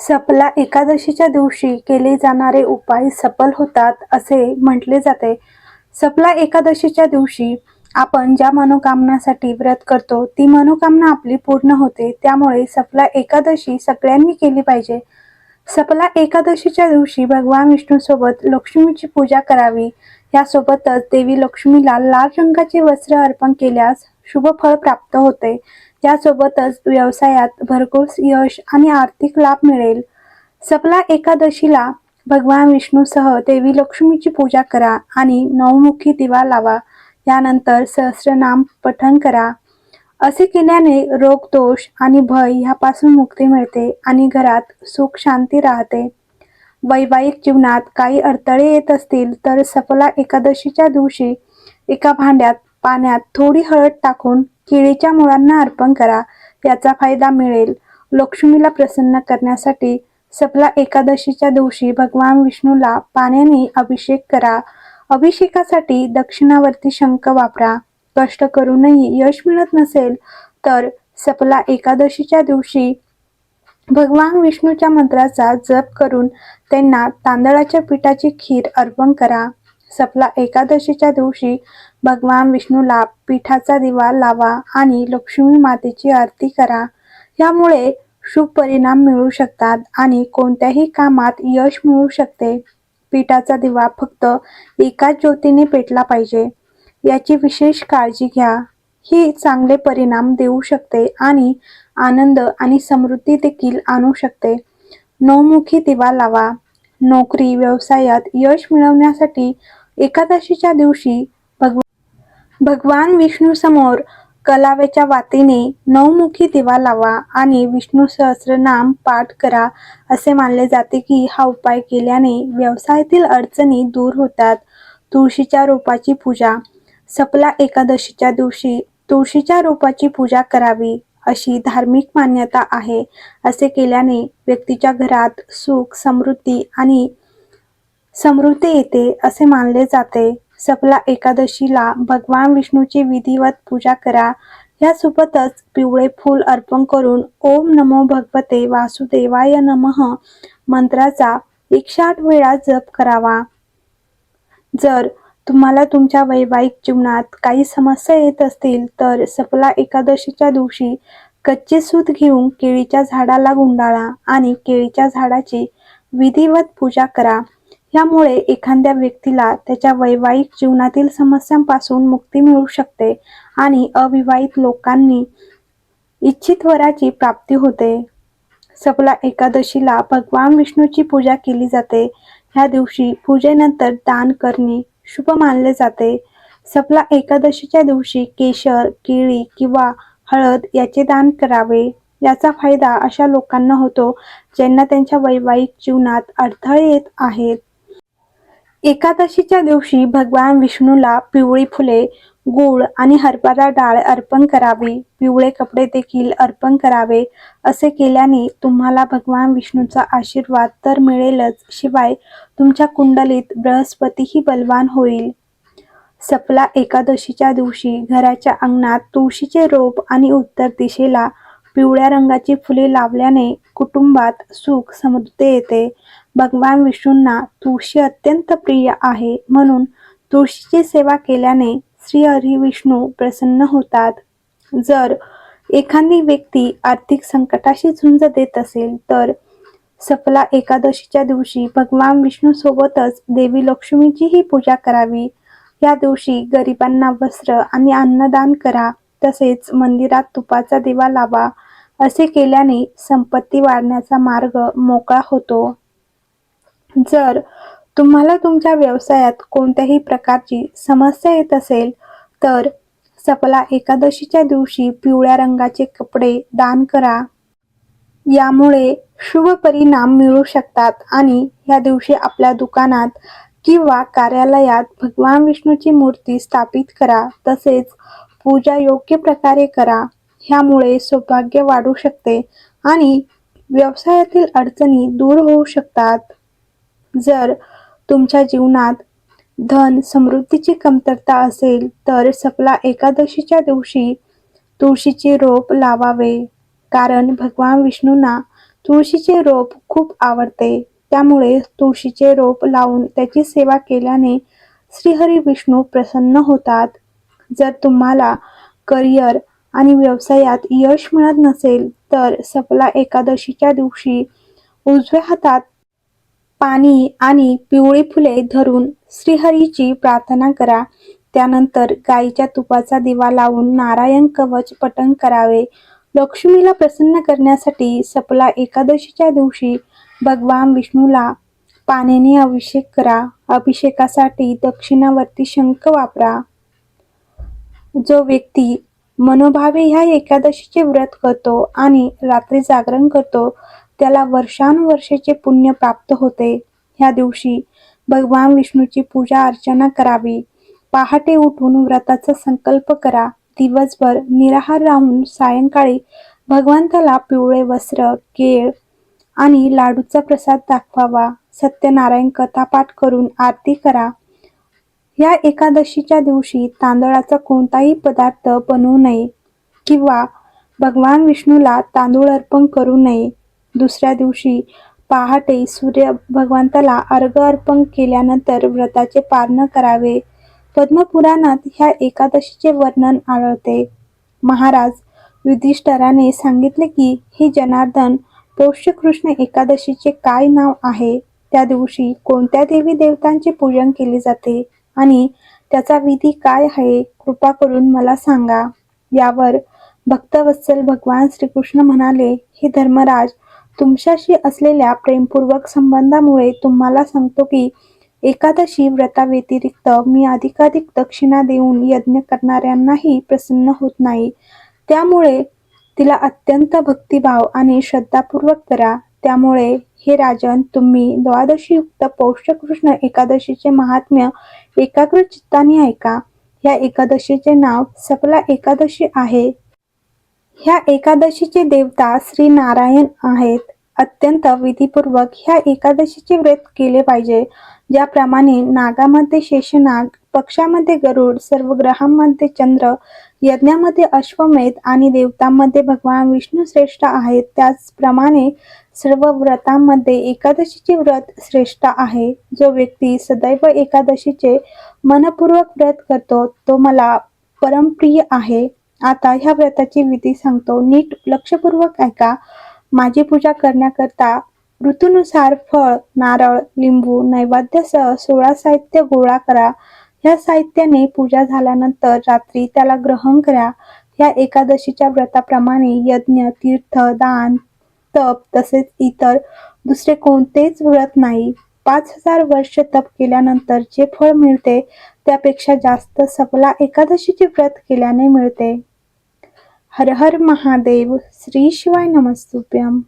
सपला एकादशीच्या दिवशी केले जाणारे उपाय सफल होतात असे म्हटले जाते. सपला एकादशीच्या दिवशी आपण ज्या मनोकामनासाठी व्रत करतो ती मनोकामना आपली पूर्ण होते. त्यामुळे सपला एकादशी सगळ्यांनी केली पाहिजे. सपला एकादशीच्या दिवशी भगवान विष्णूसोबत लक्ष्मीची पूजा करावी. यासोबतच देवी लक्ष्मीला लाल रंगाचे वस्त्र अर्पण केल्यास शुभ फळ प्राप्त होते. त्यासोबतच व्यवसायात भरघोस यश आणि आर्थिक लाभ मिळेल. सपला एकादशीला भगवान विष्णूसह देवी लक्ष्मीची पूजा करा आणि नवमुखी दिवा लावा. यानंतर सहस्रनाम पठण करा. असे केल्याने रोग दोष आणि भय ह्यापासून मुक्ती मिळते आणि घरात सुख शांती राहते. वैवाहिक जीवनात काही अडथळे येत असतील तर सफला एकादशीच्या दिवशी एका भांड्यात पाण्यात थोडी हळद टाकून केळीच्या मुळांना अर्पण करा. याचा फायदा मिळेल. लक्ष्मीला प्रसन्न करण्यासाठी सपला एकादशीच्या दिवशी भगवान विष्णूला पाण्याने अभिषेक करा. अभिषेकासाठी दक्षिणावरती शंख वापरा. कष्ट करूनही यश मिळत नसेल तर सपला एकादशीच्या दिवशी भगवान विष्णूच्या मंत्राचा जप करून त्यांना तांदळाच्या पिठाची खीर अर्पण करा. सपला एकादशीच्या दिवशी भगवान विष्णूला पिठाचा दिवा लावा आणि लक्ष्मी मातेची आरती करा. यामुळे शुभ परिणाम मिळू शकतात आणि कोणत्याही कामात यश मिळू शकते. पिठाचा दिवा फक्त एकाच ज्योतीने पेटला पाहिजे. याची विशेष काळजी घ्या. ही चांगले परिणाम देऊ शकते आणि आनंद आणि समृद्धी देखील आणू शकते. नवमुखी दिवा लावा. नोकरी व्यवसायात यश मिळवण्यासाठी एकादशीच्या दिवशी भगव भगवान विष्णू समोर कलावेच्या वातीने नवमुखी दिवा लावा आणि विष्णू सहस्रनाम पाठ करा असे मानले जाते की हा उपाय केल्याने व्यवसायातील अडचणी दूर होतात. तुळशीच्या रोपाची पूजा सपला एकादशीच्या दिवशी तुळशीच्या रोपाची पूजा करावी अशी धार्मिक मान्यता आहे असे केल्याने व्यक्तीच्या घरात सुख समृद्धी आणि समृद्धी येते असे मानले जाते. सपला एकादशीला भगवान विष्णूची विधिवत पूजा करा. यासोबतच पिवळे फूल अर्पण करून ओम नमो भगवते वासुदेवाय नमः मंत्राचा एकशे आठ वेळा जप करावा. जर तुम्हाला तुमच्या वैवाहिक जीवनात काही समस्या येत असतील तर सपला एकादशीच्या दिवशी कच्चे सूत घेऊन केळीच्या झाडाला गुंडाळा आणि केळीच्या झाडाची विधिवत पूजा करा. यामुळे एखाद्या व्यक्तीला त्याच्या वैवाहिक जीवनातील समस्यांपासून मुक्ती मिळू शकते आणि अविवाहित लोकांनी इच्छित वराची प्राप्ती होते. सपला एकादशीला भगवान विष्णूची पूजा केली जाते. ह्या दिवशी पूजेनंतर दान करणे शुभ मानले जाते. सपला एकादशीच्या दिवशी केशर केळी किंवा हळद याचे दान करावे. याचा फायदा अशा लोकांना होतो ज्यांना त्यांच्या वैवाहिक जीवनात अडथळे येत आहेत. एकादशीच्या दिवशी भगवान विष्णूला पिवळी फुले गूळ आणि हरभरा डाळ अर्पण करावी. पिवळे कपडे देखील अर्पण करावे. असे केल्याने तुम्हाला भगवान विष्णूचा आशीर्वाद तर मिळेलच. शिवाय तुमच्या कुंडलीत बृहस्पतीही बलवान होईल. सपला एकादशीच्या दिवशी घराच्या अंगणात तुळशीचे रोप आणि उत्तर दिशेला पिवळ्या रंगाची फुले लावल्याने कुटुंबात सुख समृद्धी येते. भगवान विष्णूंना तुळशी अत्यंत प्रिय आहे म्हणून तुळशीची सेवा केल्याने श्री हरी विष्णू प्रसन्न होतात. जर एखादी व्यक्ती आर्थिक संकटाशी झुंज देत असेल तर सफला एकादशीच्या दिवशी भगवान विष्णू सोबतच देवी लक्ष्मीचीही पूजा करावी. या दिवशी गरिबांना वस्त्र आणि अन्नदान करा तसेच मंदिरात तुपाचा दिवा लावा असे केल्याने संपत्ती वाढण्याचा मार्ग मोकळा होतो. जर तुम्हाला तुमच्या व्यवसायात कोणत्याही प्रकारची समस्या येत असेल तर सपला एकादशीच्या दिवशी पिवळ्या रंगाचे कपडे दान करा. यामुळे शुभ परिणाम मिळू शकतात आणि या दिवशी आपल्या दुकानात किंवा कार्यालयात भगवान विष्णूची मूर्ती स्थापित करा तसेच पूजा योग्य प्रकारे करा. ह्यामुळे सौभाग्य वाढू शकते आणि व्यवसायातील अडचणी दूर होऊ शकतात. जर तुमच्या जीवनात धन समृद्धीची कमतरता असेल तर सकला एकादशीच्या दिवशी तुळशीचे रोप लावावे. कारण भगवान विष्णूंना तुळशीचे रोप खूप आवडते. त्यामुळे तुळशीचे रोप लावून त्याची सेवा केल्याने श्रीहरी विष्णू प्रसन्न होतात. जर तुम्हाला करिअर आणि व्यवसायात यश मिळत नसेल तर सफला एकादशीच्या दिवशी उजव्या हातात पाणी आणि पिवळी फुले धरून श्रीहरीची प्रार्थना करा. त्यानंतर गाईच्या तुपाचा दिवा लावून नारायण कवच पठण करावे. लक्ष्मीला प्रसन्न करण्यासाठी सपला एकादशीच्या दिवशी भगवान विष्णूला पाण्याने अभिषेक करा. अभिषेकासाठी दक्षिणावरती शंख वापरा. जो व्यक्ती मनोभावे ह्या एकादशीचे व्रत करतो आणि रात्री जागरण करतो त्याला वर्षानुवर्षाचे पुण्य प्राप्त होते. ह्या दिवशी भगवान विष्णूची पूजा अर्चना करावी. पहाटे उठून व्रताचा संकल्प करा. दिवसभर निराहार राहून सायंकाळी भगवंताला पिवळे वस्त्र केळ आणि लाडूचा प्रसाद दाखवावा. सत्यनारायण कथापाठ करून आरती करा. या एकादशीच्या दिवशी तांदळाचा कोणताही पदार्थ बनवू नये किंवा भगवान विष्णूला तांदूळ अर्पण करू नये. दुसऱ्या दिवशी पहाटे सूर्य भगवंताला अर्घ अर्पण केल्यानंतर व्रताचे पारण करावे. पद्मपुराणात ह्या एकादशीचे वर्णन आढळते. महाराज युधिष्ठराने सांगितले की हे जनार्दन पौष्यकृष्ण एकादशीचे काय नाव आहे? त्या दिवशी कोणत्या देवी देवतांचे पूजन केले जाते? आणि त्याचा विधी काय आहे? कृपा करून मला सांगा. यावर भक्तवत्सल भगवान श्रीकृष्ण म्हणाले हे धर्मराज तुमच्याशी असलेल्या प्रेमपूर्वक संबंधामुळे तुम्हाला सांगतो की एकादशी व्रताव्यतिरिक्त मी अधिकाधिक दक्षिणा देऊन यज्ञ करणाऱ्यांनाही प्रसन्न होत नाही. त्यामुळे तिला अत्यंत भक्तिभाव आणि श्रद्धापूर्वक करा. त्यामुळे हे राजन तुम्ही द्वादशीयुक्त पौष्य कृष्ण एकादशीचे महात्म्य एकाग्र चित्ताने ऐका. या एकादशीचे नाव सपला एकादशी आहे. ह्या एकादशीचे देवता श्री नारायण आहेत. अत्यंत विधीपूर्वक ह्या एकादशीचे व्रत केले पाहिजे. ज्याप्रमाणे नागामध्ये शेषनाग पक्षामध्ये गरुड सर्व ग्रहांमध्ये चंद्र यज्ञामध्ये अश्वमेध आणि देवतांमध्ये भगवान विष्णू श्रेष्ठ आहेत. त्याचप्रमाणे सर्व व्रतांमध्ये एकादशीचे व्रत श्रेष्ठ आहे. जो व्यक्ती सदैव एकादशीचे मनपूर्वक व्रत करतो तो मला परमप्रिय आहे. आता ह्या व्रताची विधी सांगतो. नीट लक्षपूर्वक ऐका. माझी पूजा करण्याकरता ऋतूनुसार फळ नारळ लिंबू नैवेद्यासह सोळा साहित्य गोळा करा. ह्या साहित्याने पूजा झाल्यानंतर रात्री त्याला ग्रहण करा. या एकादशीच्या व्रताप्रमाणे यज्ञ तीर्थ दान तप तसेच इतर दुसरे कोणतेच व्रत नाही. पाच हजार वर्ष तप केल्यानंतर जे फळ मिळते त्यापेक्षा जास्त सफला एकादशीचे व्रत केल्याने मिळते. हर हर महादेव श्री शिवाय नमस्तुभ्यम.